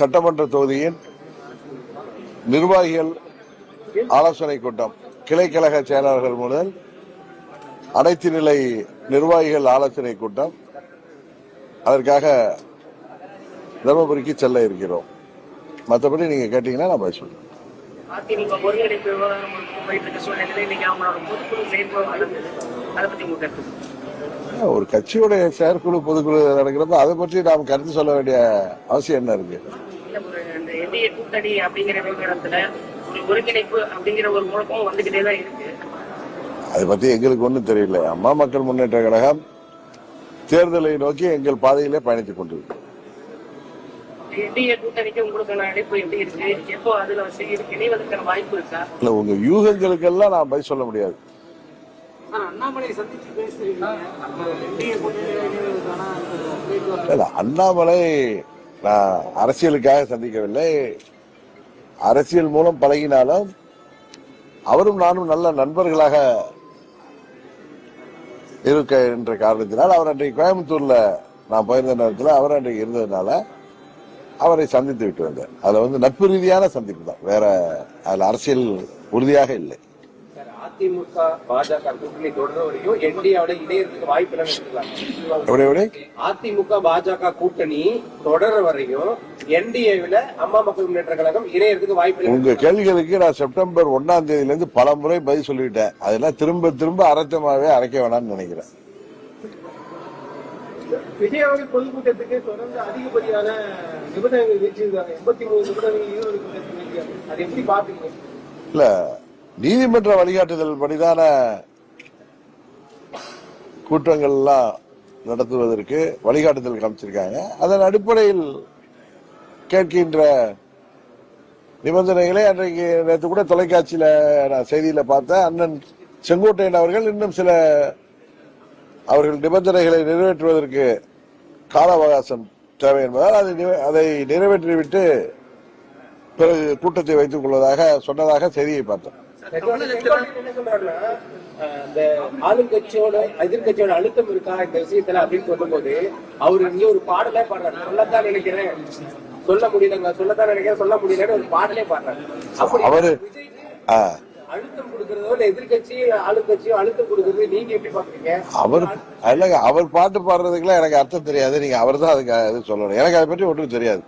சட்டமன்ற தொகுதியின் நிர்வாகிகள் ஆலோசனை கூட்டம். கிளைக்கழக செயலாளர்கள் முதல் அனைத்து நிலை நிர்வாகிகள் ஆலோசனை கூட்டம். அதற்காக தருமபுரிக்கு செல்ல இருக்கிறோம். மற்றபடி நீங்க கேட்டீங்கன்னா நான் பதில் சொல்றேன். ஒரு கட்சியுடைய செயற்குழு பொதுக்குழு நடக்கிறப்ப அதை பற்றி நாம் கருத்து சொல்ல வேண்டிய அவசியம் என்ன இருக்கு? ஒரு இந்த என்டிஏ கூட்டணி அப்படிங்கிற விவகாரத்துல ஒரு ஒருங்கிணைப்பு அப்படிங்கிற ஒரு முழக்கமும் வந்துகிட்டே தான் இருக்கு. அதை பத்தி எங்களுக்கு ஒன்றும் தெரியல. அம்மா மக்கள் முன்னேற்ற கழகம் தேர்தலை நோக்கி எங்கள் பாதையிலே பயணித்துக் கொண்டிருக்கிறோம் இல்ல உங்க யூகங்களுக்கெல்லாம் நான் பதில் சொல்ல முடியாது. அண்ணாமலை நான் அரசியலுக்காக சந்திக்கவில்லை. அரசியல் மூலம் பழகினாலும் அவரும் நானும் நல்ல நண்பர்களாக இருக்க என்ற காரணத்தினால் அவர் அன்றைக்கு கோயம்புத்தூர்ல நான் போயிருந்த நேரத்தில் அவர் அன்றைக்கு இருந்ததுனால அவரை சந்தித்து விட்டு வந்தேன். அதுல வந்து நட்பு ரீதியான சந்திப்பு தான். வேற அதுல அரசியல் உறுதியாக இல்லை. அதிமுக பாஜக கூட்டணி தொடர வரையும் என்டிஏவோட இணையறதுக்கு வாய்ப்பு இல்லைன்னு அதிமுக பாஜக கூட்டணி தொடர வரையும் என்டிஏவில் அம்மா மக்கள் முன்னேற்ற கழகம் இணையறதுக்கு வாய்ப்பு இல்லை. உங்க கேள்விகளுக்கு நான் செப்டம்பர் ஒன்னாம் தேதியில இருந்து பல முறை பதில் சொல்லிட்டேன். அதெல்லாம் திரும்ப திரும்ப அரைச்சமாவே அரைக்க வேணாம்னு நினைக்கிறேன். விஜய் அவர்கள் பொதுக்கூட்டத்துக்கு தொடர்ந்து அதிகப்படியான நிபந்தனைகள் வச்சிருக்காங்க எண்பத்தி மூணு நிபந்தனைகள் ஈரோடு கூட்டத்துக்கு வைக்கிறாங்க அதை எப்படி பாக்குறீங்க இல்ல நீதிமன்ற வழிகாட்டுதல் படிதான கூட்டங்கள் எல்லாம் நடத்துவதற்கு வழிகாட்டுதல் காமிச்சிருக்காங்க. அதன் அடிப்படையில் கேட்கின்ற நிபந்தனைகளை அன்றைக்கு நேற்று கூட தொலைக்காட்சியில நான் செய்தியில பார்த்தேன். அண்ணன் செங்கோட்டையன் அவர்கள் இன்னும் சில அவர்கள் நிபந்தனைகளை நிறைவேற்றுவதற்கு கால அவகாசம் தேவை என்பதால் அதை அதை நிறைவேற்றிவிட்டு பிறகு கூட்டத்தை வைத்துக் கொள்வதாக சொன்னதாக செய்தியை பார்த்தேன் என்ன சொல்றாருன்னா அஹ், இந்த ஆளுங்கட்சியோட எதிர்கட்சியோட அழுத்தம் இருக்கா இந்த விஷயத்துல அப்படின்னு சொல்லும்போது அவரு நீ ஒரு பாடலே பாடுறாரு. சொல்லத்தான் நினைக்கிறேன். சொல்ல முடியலங்க சொல்லத்தான் நினைக்கிறேன் சொல்ல முடியலன்னு ஒரு பாடலே பாடுறாரு. அப்படி அவரு அழுத்தம் கொடுக்கறதோ இல்ல எதிர்கட்சி ஆளுங்கட்சியோ அழுத்தம் கொடுக்கறது நீங்க எப்படி பாக்குறீங்க? அவர் இல்லைங்க அவர் பாட்டு பாடுறதுக்குலாம் எனக்கு அர்த்தம் தெரியாது. நீங்க அவர் தான் அதுக்கு சொல்லணும். எனக்கு அதை பற்றி ஒன்றும் தெரியாது.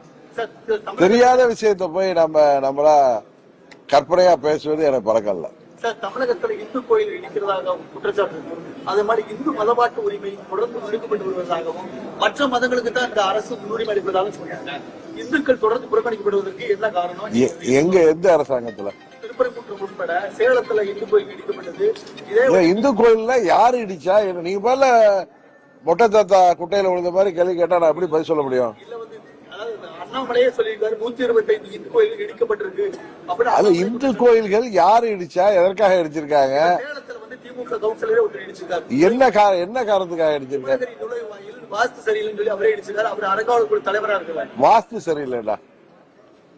தெரியாத விஷயத்த போய் நம்ம நம்மளா கற்பனையா பேசுவது எனக்கு பழக்கம் இல்லை. சார் தமிழகத்துல இந்து கோயில் இடிக்கிறதாக குற்றச்சாட்டு அதே மாதிரி இந்து மதபாட்டு உரிமை தொடர்ந்து மறுக்கப்பட்டு வருவதாகவும் மற்ற மதங்களுக்கு தான் இந்த அரசு முன்னுரிமை அளிப்பதாக சொல்றாங்க. இந்துக்கள் தொடர்ந்து புறக்கணிக்கப்படுவதற்கு என்ன காரணம்? எங்க எந்த அரசாங்கத்துல? திருப்பரங்குன்றம் உட்பட சேலத்துல இந்து கோயில் இடிக்கப்பட்டது. இதே ஏன் இந்து கோயில்ல யாரு இடிச்சா? நீங்க மேல மொட்டை தாத்தா குட்டையில விழுந்த மாதிரி கேள்வி கேட்டா நான் எப்படி பதில் சொல்ல முடியும்? அண்ணாமலையே சொல்லியிருக்காரு நூத்தி இருபத்தி ஐந்து இந்து கோயில் இடிக்கப்பட்டிருக்கு. அப்படின்னு இந்து கோயில்கள் யாரு இடிச்சா எதற்காக இடிச்சிருக்காங்க? சேலத்துல வந்து திமுக கவுன்சிலரே ஒருத்தர் இடிச்சிருக்காரு. என்ன கா- என்ன காரணத்துக்காக நுழைவாயில் வாஸ்து சரியில்லைன்னு சொல்லி அவரே இடிச்சிருக்காரு. அவர் அறங்காவல் குழு தலைவரா இருக்கிறார் வாஸ்து சரியில்லைடா.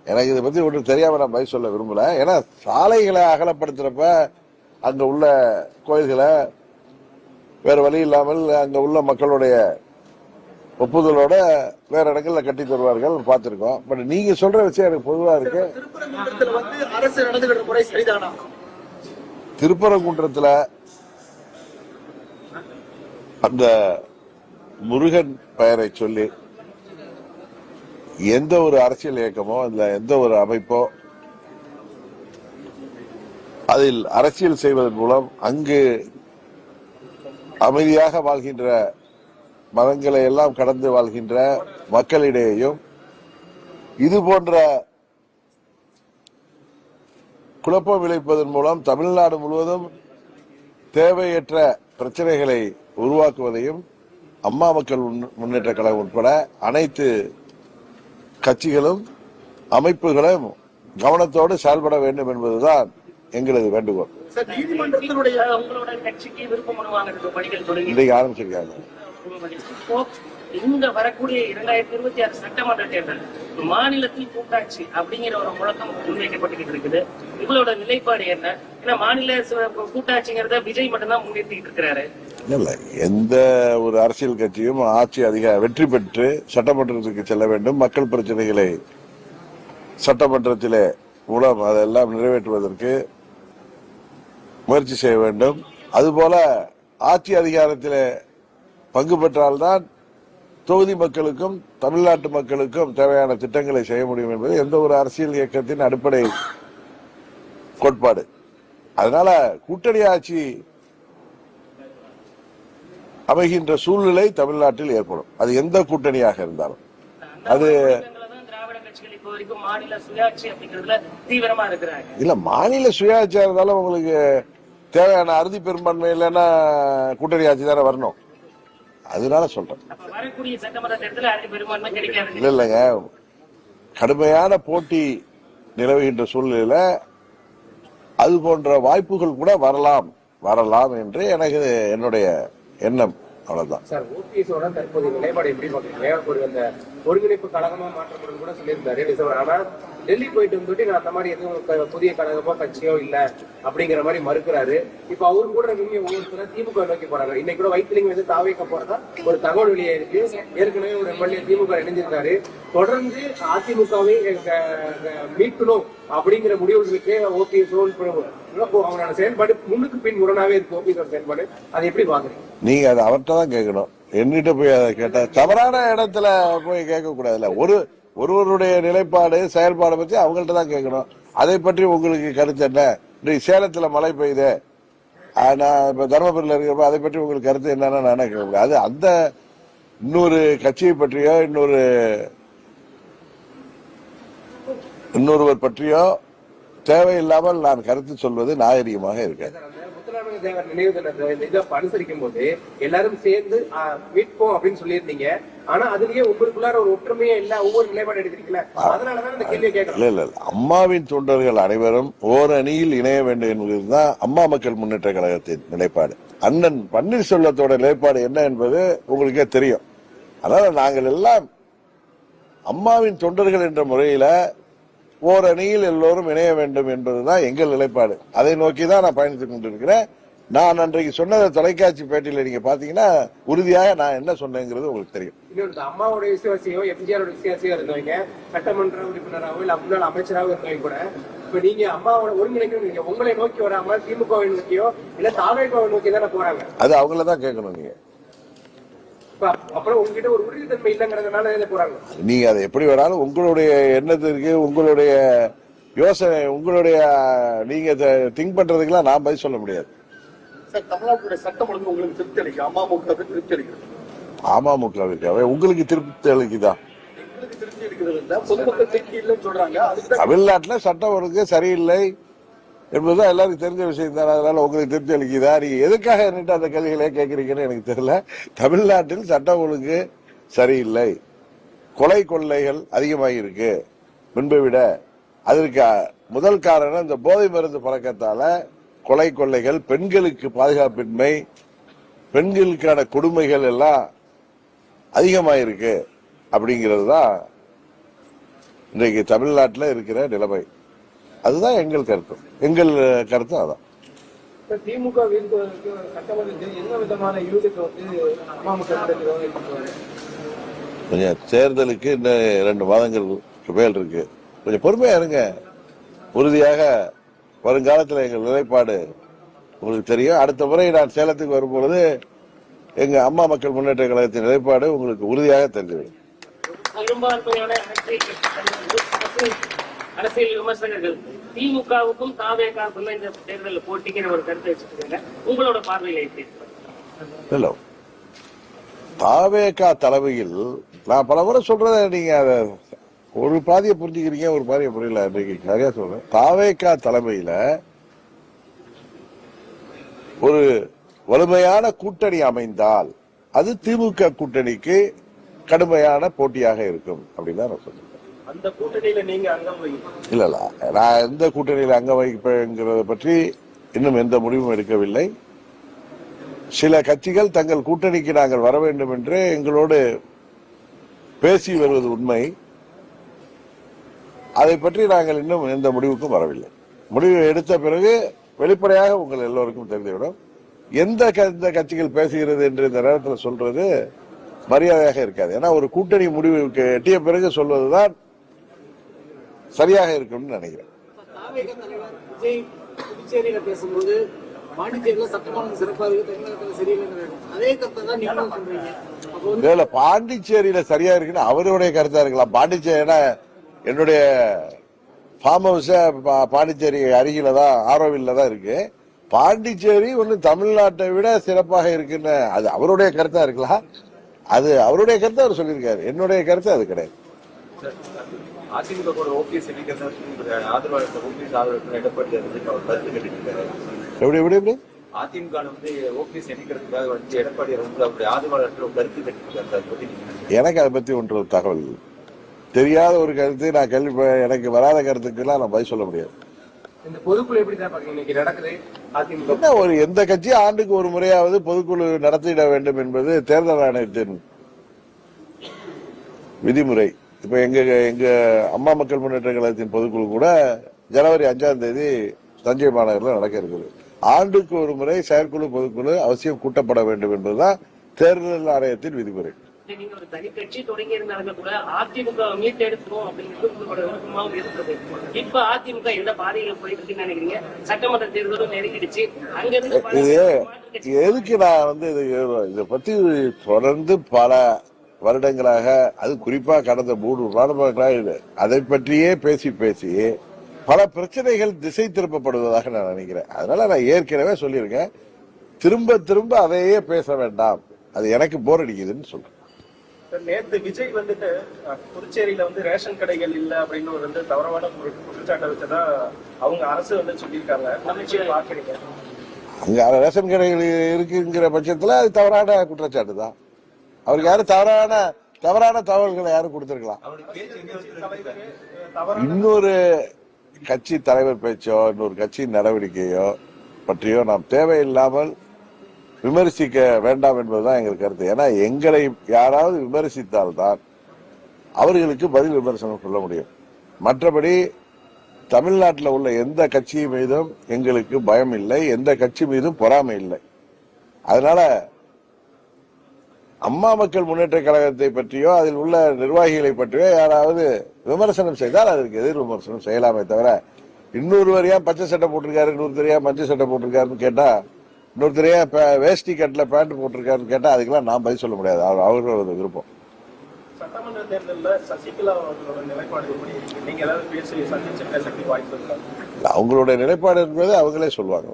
எனக்கு இதை பத்தி ஒன்றும் தெரியாம நான் பதில் சொல்ல விரும்பல. ஏன்னா சாலைகளை அகலப்படுத்துறப்ப அங்க உள்ள கோயில்களை வேற வழி இல்லாமல் அங்க உள்ள மக்களுடைய ஒப்புதலோட வேற இடங்கள்ல கட்டி தருவார்கள் பார்த்திருக்கோம். பட் நீங்க சொல்ற விஷயம் எனக்கு பொதுவா இருக்கு. திருப்பரங்குன்றத்துல அந்த முருகன் பெயரை சொல்லி எந்த ஒரு அரசியல் இயக்கமோ இல்ல எந்த ஒரு அமைப்போ அதில் அரசியல் செய்வதன் மூலம் அங்கு அமைதியாக வாழ்கின்ற மதங்களை எல்லாம் கடந்து வாழ்கின்ற மக்களிடையேயும் இது போன்ற குழப்பம் விளைப்பதன் மூலம் தமிழ்நாடு முழுவதும் தேவையற்ற பிரச்சனைகளை உருவாக்குவதையும் அம்மா மக்கள் முன்ன- முன்னேற்ற கழகம் உட்பட அனைத்து கட்சிகளும் அமைப்புகளும் கவனத்தோடு செயல்பட வேண்டும் என்பதுதான் எங்களது வேண்டுகோள். இன்றைக்கு ஆரம்பிச்சிருக்காங்க. இந்த வரக்கூடிய இரண்டாயிரத்தி இருபத்தி ஆறு சட்டமன்ற தேர்தல் மாநிலத்தில் கூட்டாட்சி அப்படிங்கிற ஒரு முழக்கம் முன்வைக்கப்பட்டுக்கிட்டு இருக்குது. இவளோட நிலைப்பாடு என்ன? ஏன்னா மாநில கூட்டாட்சிங்கிறத விஜய் மட்டும்தான் முன்னேற்றிட்டு இருக்கிறாரு. இல்ல. எந்த ஒரு அரசியல் கட்சியும் ஆட்சி அதிக வெற்றி பெற்று சட்டமன்றத்துக்கு செல்ல வேண்டும். மக்கள் பிரச்சனைகளை சட்டமன்றத்திலே மூலம் அதெல்லாம் நிறைவேற்றுவதற்கு முயற்சி செய்ய வேண்டும். அதுபோல ஆட்சி அதிகாரத்திலே பங்கு பெற்றால்தான் தொகுதி மக்களுக்கும் தமிழ்நாட்டு மக்களுக்கும் தேவையான திட்டங்களை செய்ய முடியும் என்பது எந்த ஒரு அரசியல் இயக்கத்தின் அடிப்படை கோட்பாடு. அதனால கூட்டணி ஆட்சி அமைகின்ற சூழ்நிலை தமிழ்நாட்டில் ஏற்படும். அது எந்த கூட்டணியாக இருந்தாலும். அது- மாநில இல்ல மாநில சுயாட்சியா இருந்தாலும் உங்களுக்கு தேவையான அறுதி பெரும்பான்மை இல்லைன்னா கூட்டணி ஆட்சி தானே வரணும். அதனால சொல்றேன். இல்ல இல்லைங்க. கடுமையான போட்டி நிலவுகின்ற சூழ்நிலையில அது போன்ற வாய்ப்புகள் கூட வரலாம் வரலாம் என்று எனக்கு என்னுடைய எண்ணம். அவ்வளவுதான். சார் ஓபிஎஸோட தற்போதைய நிலைப்பாடு எப்படி பாக்குறீங்க ஒரு அந்த ஒருங்கிணைப்பு கழகமா மாற்றப்படும் கூட சொல்லியிருந்தாரு. டிசம்பர் ஆனா டெல்லி போயிட்டு வந்துட்டு நான் அந்த மாதிரி எதுவும் புதிய கழகமோ கட்சியோ இல்ல அப்படிங்கிற மாதிரி மறுக்கிறாரு. இப்ப அவரு கூட நீங்க ஒவ்வொருத்தர திமுக நோக்கி போறாங்க. இன்னைக்கு கூட வைத்திலிங்க வந்து தாவைக்க போறதா ஒரு தகவல் வெளியே இருக்கு. ஏற்கனவே ஒரு எம்எல்ஏ திமுக இணைஞ்சிருக்காரு. தொடர்ந்து அதிமுகவை எங்க- மீட்கணும் அப்படிங்கிற முடிவுகளுக்கு ஓபிஎஸ் அவங்களோட செயல்பாடு முன்னுக்கு பின் முரணாவே இருக்கு செயல்பாடு. அதை எப்படி பாக்குறீங்க? நீங்க அதை அவர்கிட்ட தான் கேட்கணும். என்னிட்ட போய் அதை கேட்டா தவறான இடத்துல போய் கேட்க கூடாதுல்ல ஒரு ஒருவருடைய நிலைப்பாடு செயல்பாடு பத்தி அவங்கள்ட்ட தான் கேட்கணும். அதை பற்றி உங்களுக்கு கருத்து என்ன? நீ சேலத்துல மழை பெய்யுது. நான் இப்ப தர்மபுரியில் இருக்கிறப்ப அதை பற்றி உங்களுக்கு கருத்து என்னன்னு நானே கேட்க முடியாது. அது அந்த இன்னொரு கட்சியை பற்றியோ இன்னொரு இன்னொருவர் பற்றியோ தேவையில்லாமல் நான் கருத்து சொல்வது நாகரிகமாக தேவர் நினைவு தினத்தை இந்த இதை அனுசரிக்கும் போது எல்லாரும் சேர்ந்து மீட்போம் அப்படின்னு சொல்லியிருந்தீங்க. ஆனா அதுலயே உங்களுக்குள்ளார ஒரு ஒற்றுமையே இல்ல ஒவ்வொரு நிலைப்பாடு எடுக்கிறீங்களா அதனாலதான் இந்த கேள்வியை கேட்கறோம். இல்ல இல்ல இல்ல. அம்மாவின் தொண்டர்கள் அனைவரும் ஓர் அணியில் இணைய வேண்டும் என்பதுதான் அம்மா மக்கள் முன்னேற்ற கழகத்தின் நிலைப்பாடு. அண்ணன் பன்னீர்செல்வத்தோட நிலைப்பாடு என்ன என்பது உங்களுக்கே தெரியும். அதனால நாங்கள் எல்லாம் அம்மாவின் தொண்டர்கள் என்ற முறையில ஓர் அணியில் எல்லோரும் இணைய வேண்டும் என்பதுதான் எங்கள் நிலைப்பாடு. அதை நோக்கி தான் நான் பயணித்துக் கொண்டிருக்கிறேன். நான் அன்றைக்கு சொன்னதை தொலைக்காட்சி பேட்டியில நீங்க பாத்தீங்கன்னா உறுதியாக நான் என்ன சொன்னேங்கிறது உங்களுக்கு தெரியும். இன்னொரு இந்த அம்மாவோட விசுவாசியோ எம்ஜிஆரோட விசுவாசியோ இருந்தவங்க சட்டமன்ற உறுப்பினராகவோ இல்ல முன்னாள் அமைச்சராகவோ இருந்தவங்க கூட இப்ப நீங்க அம்மாவோட ஒருங்கிணைக்கணும் உங்களை நோக்கி வராம திமுகவை நோக்கியோ இல்ல தாவேகாவை நோக்கி தானே போறாங்க? அது அவங்கள தான் கேட்கணும் நீங்க இப்ப அப்புறம் உங்ககிட்ட ஒரு உறுதித்தன்மை இல்லைங்கிறதுனால இதை போறாங்க நீங்க அதை எப்படி வேணாலும் உங்களுடைய எண்ணத்திற்கு உங்களுடைய யோசனை உங்களுடைய நீங்க திங்க் பண்றதுக்கெல்லாம் நான் பதில் சொல்ல முடியாது. ஒழுங்கு உங்களுக்கு திருப்தி அளிக்குதா? தமிழ்நாட்டுல சட்டம் ஒழுங்கு சரியில்லை. என்பதுதான் எல்லாருக்கும் தெரிஞ்ச விஷயம் தான். அதனால உங்களுக்கு திருப்தி அளிக்குதா? நீங்க எதுக்காக என்னட்டு அந்த கேள்விகளே கேட்கறீங்கன்னு எனக்கு தெரியல. தமிழ்நாட்டில் சட்டம் ஒழுங்கு சரியில்லை. கொலை கொள்ளைகள் அதிகமாக இருக்கு முன்பை விட அதற்கு முதல் காரணம் இந்த போதை மருந்து பழக்கத்தால கொலை கொள்ளைகள் பெண்களுக்கு பாதுகாப்பின்மை பெண்களுக்கான கொடுமைகள் எல்லாம் அதிகமாயிருக்கு. அப்படிங்கிறது தான் இன்றைக்கு தமிழ்நாட்டில் இருக்கிற நிலைமை. அதுதான் எங்கள் கருத்து. எங்கள் கருத்து அதான். திமுக கொஞ்சம் தேர்தலுக்கு இன்னும் ரெண்டு மாதங்களுக்கு மேல் இருக்கு. கொஞ்சம் பொறுமையா இருங்க. உறுதியாக வருங்காலத்தில் எங்கள் நிலைப்பாடு உங்களுக்கு தெரியும். அடுத்த முறை நான் சேலத்துக்கு வரும்பொழுது எங்க அம்மா மக்கள் முன்னேற்ற கழகத்தின் நிலைப்பாடு உங்களுக்கு உறுதியாக தெரிஞ்சுவிடும் அரசியல் விமர்சகர்கள் திமுகவுக்கும் தாவேகாவுக்கும் இந்த தேர்தலில் போட்டிக்கு ஒரு கருத்தை வச்சிருக்காங்க உங்களோட பார்வையில எப்படி இருக்கு? இல்ல. தாவேகா தலைமையில் நான் பல முறை சொல்றத நீங்க அத ஒரு பாதியை புரிஞ்சுக்கிறீங்க ஒரு பாதியை புரியல இன்னைக்கு சரியா சொல்றேன். தாவேக்கா தலைமையில ஒரு வலிமையான கூட்டணி அமைந்தால் அது திமுக கூட்டணிக்கு கடுமையான போட்டியாக இருக்கும் அப்படின்னு தான் நான் சொல்றேன். அந்த கூட்டணியில நீங்க அங்கம் வகிக்கணும். இல்ல இல்ல. நான் எந்த கூட்டணியில் அங்கம் வகிப்பேங்கிறத பற்றி இன்னும் எந்த முடிவும் எடுக்கவில்லை. சில கட்சிகள் தங்கள் கூட்டணிக்கு நாங்கள் வர வேண்டும் என்று எங்களோடு பேசி வருவது உண்மை. அதை பற்றி நாங்கள் இன்னும் எந்த முடிவுக்கும் வரவில்லை. முடிவு எடுத்த பிறகு வெளிப்படையாக உங்கள் எல்லோருக்கும் தெரிந்துவிடும். எந்த எந்த கட்சிகள் பேசுகிறது என்று இந்த நேரத்தில் சொல்றது மரியாதையாக இருக்காது. ஏன்னா ஒரு கூட்டணி முடிவுக்கு எட்டிய பிறகு சொல்வதுதான் சரியாக இருக்கும்னு நினைக்கிறேன். பேசும்போது இல்ல பாண்டிச்சேரியில சரியா இருக்குன்னு அவருடைய கருத்தா இருக்கலாம். பாண்டிச்சேரினா என்னுடைய ஃபார்ம் ஹவுஸ் பாண்டிச்சேரி அருகில தான் ஆரோவில்ல தான் இருக்கு. பாண்டிச்சேரி ஒண்ணு தமிழ்நாட்டை விட சிறப்பாக இருக்குன்னு அது அவருடைய கருத்தா இருக்கலாம். அது அவருடைய கருத்தை அவர் சொல்லியிருக்காரு. என்னுடைய கருத்து அது கிடையாது. அதிமுக கூட ஓபிஎஸ் எண்ணிக்கிறதா ஆதரவாளர் ஓபிஎஸ் ஆதரவாளர் எடப்பாடி வந்து அவர் கருத்து கேட்டுருக்காரு எப்படி எப்படி எப்படி? அதிமுக வந்து ஓபிஎஸ் எண்ணிக்கிறதுக்காக வந்து எடப்பாடி அவருடைய ஆதரவாளர்கள் கருத்து கேட்டுருக்காரு அதை பத்தி? எனக்கு அதை பத்தி ஒன்று தகவல். இல்லை. தெரியாத ஒரு கருத்து நான் கேள்வி எனக்கு வராத கருத்துக்கெல்லாம் நான் பதில் சொல்ல முடியாது. இந்த பொதுக்குழு எப்படி தான் பாக்குறீங்க இன்னைக்கு நடக்குது அதிமுக. என்ன ஒரு எந்த கட்சி ஆண்டுக்கு ஒரு முறையாவது பொதுக்குழு நடத்திட வேண்டும் என்பது தேர்தல் ஆணையத்தின் விதிமுறை. இப்ப எங்க எங்க அம்மா மக்கள் முன்னேற்ற கழகத்தின் பொதுக்குழு கூட ஜனவரி அஞ்சாம் தேதி தஞ்சை மாநகரில் நடக்க இருக்குது. ஆண்டுக்கு ஒரு முறை செயற்குழு பொதுக்குழு அவசியம் கூட்டப்பட வேண்டும் என்பதுதான் தேர்தல் ஆணையத்தின் விதிமுறை. எதுக்கு நான் வந்து இது இதை பத்தி தொடர்ந்து பல வருடங்களாக அது குறிப்பா கடந்த மூணு வருடங்களாக அதை பற்றியே பேசி பேசி பல பிரச்சனைகள் திசை திருப்பப்படுவதாக நான் நினைக்கிறேன். அதனால நான் ஏற்கனவே சொல்லியிருக்கேன். திரும்ப திரும்ப அதையே பேச வேண்டாம். அது எனக்கு போர் அடிக்குதுன்னு சொல்றேன். நேத்து விஜய் வந்துட்டு புதுச்சேரியில வந்து ரேஷன் கடைகள் இல்ல அப்படின்னு ஒரு வந்து தவறான குற்றச்சாட்டை வச்சதா அவங்க அரசு வந்து சொல்லியிருக்காங்க. அங்க ரேஷன் கடைகள் இருக்குங்கிற பட்சத்துல அது தவறான குற்றச்சாட்டு தான் அவருக்கு யாரும் தவறான தவறான தகவல்களை யாரும் கொடுத்திருக்கலாம். இன்னொரு கட்சி தலைவர் பேச்சோ இன்னொரு கட்சியின் நடவடிக்கையோ பற்றியோ நாம் தேவையில்லாமல் விமர்சிக்க வேண்டாம் என்பதுதான் எங்கள் கருத்து. ஏன்னா எங்களை யாராவது விமர்சித்தால்தான் அவர்களுக்கு பதில் விமர்சனம் சொல்ல முடியும். மற்றபடி தமிழ்நாட்டில் உள்ள எந்த கட்சி மீதும் எங்களுக்கு பயம் இல்லை எந்த கட்சி மீதும் பொறாமை இல்லை. அதனால அம்மா மக்கள் முன்னேற்ற கழகத்தை பற்றியோ அதில் உள்ள நிர்வாகிகளை பற்றியோ யாராவது விமர்சனம் செய்தால் அதற்கு எதிர் விமர்சனம் செய்யலாமே தவிர இன்னொருவர் ஏன் பச்சை சட்டை போட்டிருக்காரு இன்னொருத்தர் ஏன் மஞ்சள் சட்டை போட்டிருக்காருன்னு கேட்டா இன்னொருத்தர் ஏன் வேஷ்டி கட்டில பேண்ட் போட்டிருக்காருன்னு கேட்டா அதுக்கெல்லாம் நான் பதில் சொல்ல முடியாது. அவர் அவர்களோட விருப்பம். சட்டமன்ற தேர்தல்ல சசிகலா அவர்களோட நிலைப்பாடு எப்படி நீங்க ஏதாவது பேசி சந்திச்சு பேசக்கூடிய வாய்ப்பு இருக்கா? இல்ல, அவங்களுடைய நிலைப்பாடு என்பது அவங்களே சொல்லுவாங்க.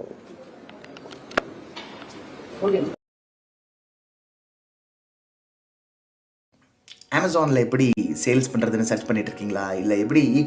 அமேசானில் எப்படி சேல்ஸ் பண்ணுறதுன்னு சர்ச் பண்ணிட்டு இருக்கீங்களா? இல்லை எப்படி இ